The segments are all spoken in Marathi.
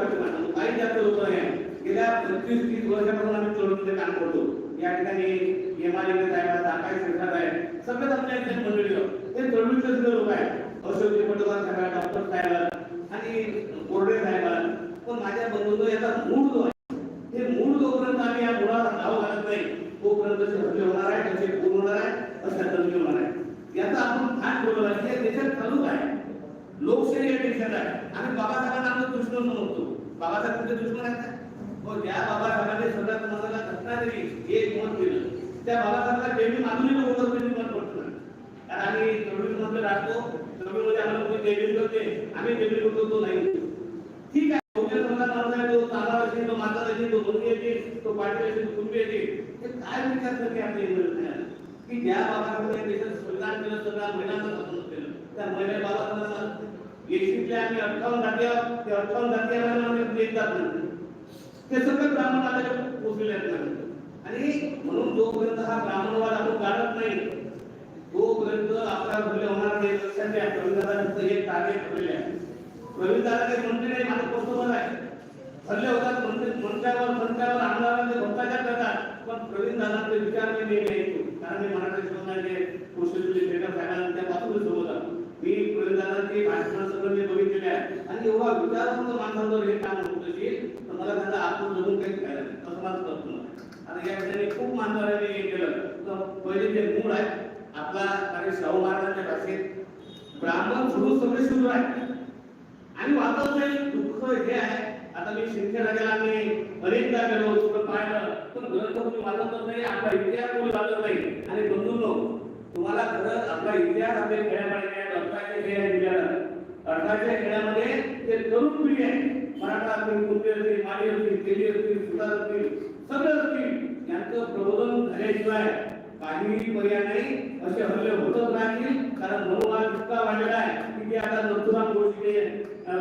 लोकांची माणसं काही जास्त लोक नाही गेल्या पंचवीस तीस वर्षापासून आम्ही चळवळीमध्ये काम करतो या ठिकाणी एमआरए साहेब आकाश सरकार आहे सगळ्यात आपल्या इथे मंडळी ते हे सुद्धा लोक आहेत अशोक पटोबार साहेब डॉक्टर साहेब आणि बोर्डे साहेब पण माझ्या बंधूंनो याचा मूळ जो आहे हे मूळ जोपर्यंत आम्ही या मुळाला नाव घालत नाही तोपर्यंत कसे हल्ले होणार आहे कसे पूर्ण होणार आहे असं दंगे होणार आहे याचा आपण ठाण ठेवलं पाहिजे हे देशात चालू आहे लोकशाही या देशात आहे. आणि बाबासाहेबांना बाबासाहेब तुमचे दुश्मन आहेत का? हो ज्या बाबासाहेबांनी स्वतः समाजाला घटना दिली. एक मत दिलं त्या बाबासाहेबांना डेली माधुरीला वगैरे म्हणजे मत पडतो कारण आम्ही चळवळीत मध्ये राहतो. चळवळीमध्ये आम्हाला कोणी देवी करते आम्ही देवी करतो तो नाही. ठीक आहे. बहुजन समाज माणूस आहे तो चांगला असेल तो माता असेल तो मुलगी येते तो पाटील असेल तो कुणबी येते. हे काय विचार करते आपले इंग्रजांना की ज्या बाबासाहेबांनी देशात संविधान केलं सगळ्या महिलांना स्वातंत्र्य केलं. त्या महिला बाबासाहेबांना एसीतल्या आम्ही अठ्ठावन्न जाती ते अठ्ठावन्न जाती आम्हाला एक जात नाही. ते सगळे ब्राह्मण आल्याच्या पोचलेले आहेत माझ्याकडे. आणि म्हणून जोपर्यंत हा ब्राह्मणवाद आपण काढत नाही तोपर्यंत आपला मुले होणार नाही. लक्षात घ्या प्रवीणदादांचं हे टार्गेट ठरलेले आहे. प्रवीणदादा काही म्हणते नाही माझं पोस्टवर आहे. ठरले होतात म्हणजे मंत्र्यावर मंत्र्यावर आमदारांचे भ्रष्टाचार करतात. पण प्रवीण दादांचे विचार मी नेहमी ऐकतो कारण मी मराठी शिकवणारे कृषी लेखक साहेबांच्या पासून सोबत आहे. मी प्रवीण दादांची भाषण सगळं मी बघितलेले आहे. आणि एवढा विचारवंत माणसांवर हे काम होत असेल तर मला त्यांचा आत्म जगून काही फायदा नाही. असं माझं करतो आता या ठिकाणी खूप मानणाऱ्यांनी हे केलं. तर पहिले जे मूळ आहे आपला कारण शाहू महाराजांच्या भाषेत ब्राह्मण सुरू सगळे सुरू आहे. आणि वातावरण दुःख हे आहे. आता मी शिंदे राजाला मी अनेकदा गेलो सगळं पाहिलं. पण ग्रंथ कोणी वाचत नाही आपला इतिहास कोणी वाचत नाही. आणि बंधूंनो तुम्हाला खरंच आपला इतिहास आपल्या खेड्यामध्ये क्रिया अठराशे अर्थाच्या खेळामध्ये ते तरुण पिढी आहे. मराठा असतील कुंटे असतील माडी असतील तेली असतील सुतार असतील सगळे असतील. यांचं प्रबोधन झाल्याशिवाय काहीही पर्याय नाही. असे हल्ले होतच राहतील. कारण मनोभाव इतका वाढलेला आहे की ते आता नथुराम गोष्टीने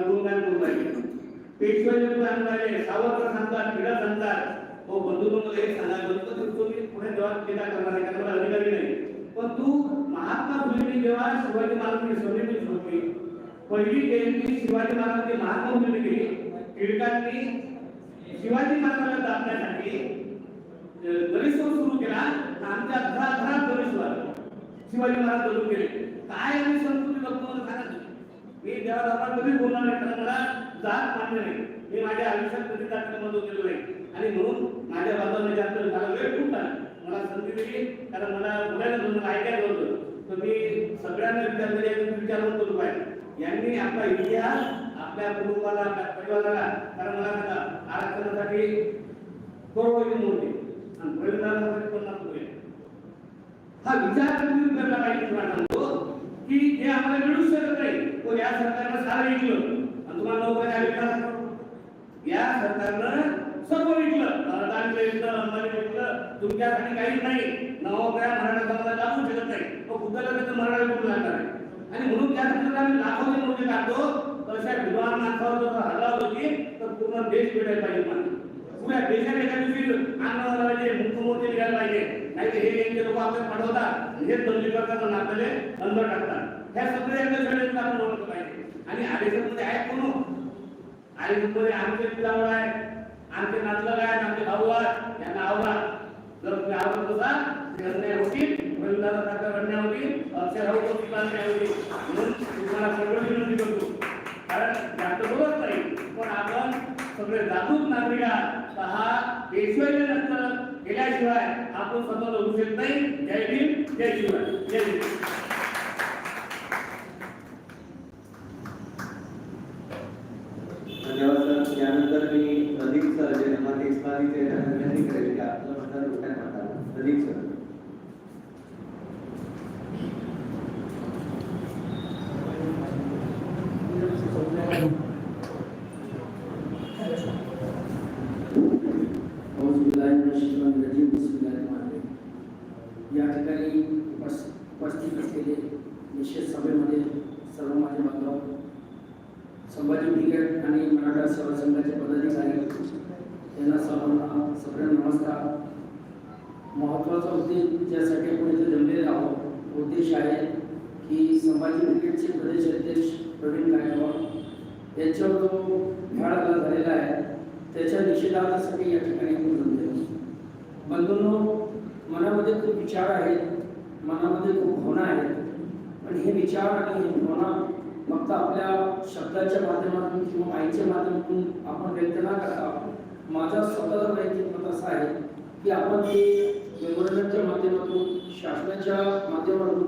गुणगान करून राहिले. पेशवाई गुणगान राहिले. सावरकर सांगतात क्रीडा सांगतात. हो बंधू मला एक सांगा. गणपती उत्सव पुढे जवाब केला करणार आहे कारण अधिकारी नाही. पण तू महात्मा फुलेंनी जेव्हा शिवाजी महाराजांनी समिती होती पहिली जयंती शिवाजी महाराजांची महात्मा फुलेंनी केली. टिळकांनी शिवाजी महाराजांना दाबण्यासाठी गणेशोत्सव सुरू केला. आमच्या घराघरात गणेश झाला शिवाजी महाराज जरूर गेले. काय आम्ही संस्कृती जपतो सांगा मी देवाधर्मात कधी बोलणार नाही कारण मला जात मान्य नाही. मी माझ्या आयुष्यात कधी जातीमध्ये गेलो नाही. आणि म्हणून माझ्या बाबांना जास्त झाला वेळ खूप झाला मला संधी दिली कारण मला बोलायला नव्हतं मला ऐकायला होतं. तर मी सगळ्यांना विचारलं विचारून करू पाहिजे यांनी आपला इतिहास आपल्या कुटुंबाला आपल्या परिवाराला कारण मला सांगा आरक्षणासाठी करोडोची मोठी आणि प्रवीणासाठी पन्नास रुपये हा विचार तुम्ही करायला पाहिजे तुम्हाला सांगतो. की हे आम्हाला मिळू शकत नाही. पण या सरकारनं सारं विकलं आणि तुम्हाला नोकऱ्या विकला या सरकारनं सर्व विकलं अदानी विकलं अंबानी विकलं तुमच्यासाठी काही नाही. नवोदया मराठा समाजाला लागू शकत नाही. तो बुद्धाला त्याचं मराठा विकून लागणार आहे? आणि म्हणून त्यासाठी आम्ही लाखोचे मोठे काढतो. तशा विद्वान माणसावर जर हल्ला होती तर पूर्ण देश भेटायला पाहिजे मला पुऱ्या देशाने एका दिवशी आंदोलन पाहिजे मुख्यमंत्री निघायला पाहिजे. नाही तर हे यांचे लोक आपल्याला पाठवतात हे दंगली करतात आपल्याला अंदर टाकतात. ह्या सगळ्या यांच्या आपण ओळखलं पाहिजे. आणि आदेशामध्ये आहे कोण? आदेशामध्ये आमचे पिलावर आहे आमचे नातलग आहेत आमचे भाऊ आहेत यांना आवडा जर तुम्ही आवडत असाल तर होतील रविदादा सारखा अन्याय होतील अक्षरराव होतील म्हणून तुम्हाला सगळं विनंती करतो. कारण जास्त बोलत नाही पण आपण सगळे जागरूक नागरिक आहात. तर हा पेशवाई नंतर केल्याशिवाय आपण स्वतःला होऊ शकत नाही. जय भीम जय शिवाय जय भीम धन्यवाद सर यानंतर मी प्रदीप सर जे धर्मात इस्लामीचे विनंती करेल की आपलं म्हणतात डोक्यात म्हणतात. प्रदीप सर. या ठिकाणी उपस्थित असलेले निश्चित सभेमध्ये सर्व माझे बांधव संभाजी ब्रिगेड आणि मराठा सेवा संघाचे पदाधिकारी यांना सर्वांना सगळ्यांना नमस्कार. महत्त्वाचा उद्देश ज्यासाठी आपण इथे जमलेले आहोत उद्देश आहे की संभाजी ब्रिगेडचे प्रदेश अध्यक्ष प्रवीण गायकवाड यांच्यावर जो भ्याड झालेला आहे त्याच्या निषेधासाठी या ठिकाणी आपण जमलेलो बंधूंनो मनामध्ये खूप विचार आहेत मनामध्ये खूप भावना आहेत पण हे विचार आणि हे भावना फक्त आपल्या शब्दाच्या माध्यमातून किंवा आईच्या माध्यमातून आपण व्यक्त ना करता माझा स्वतःचा वैयक्तिक मत असं आहे की आपण ते मेमोरंडमच्या माध्यमातून शासनाच्या माध्यमातून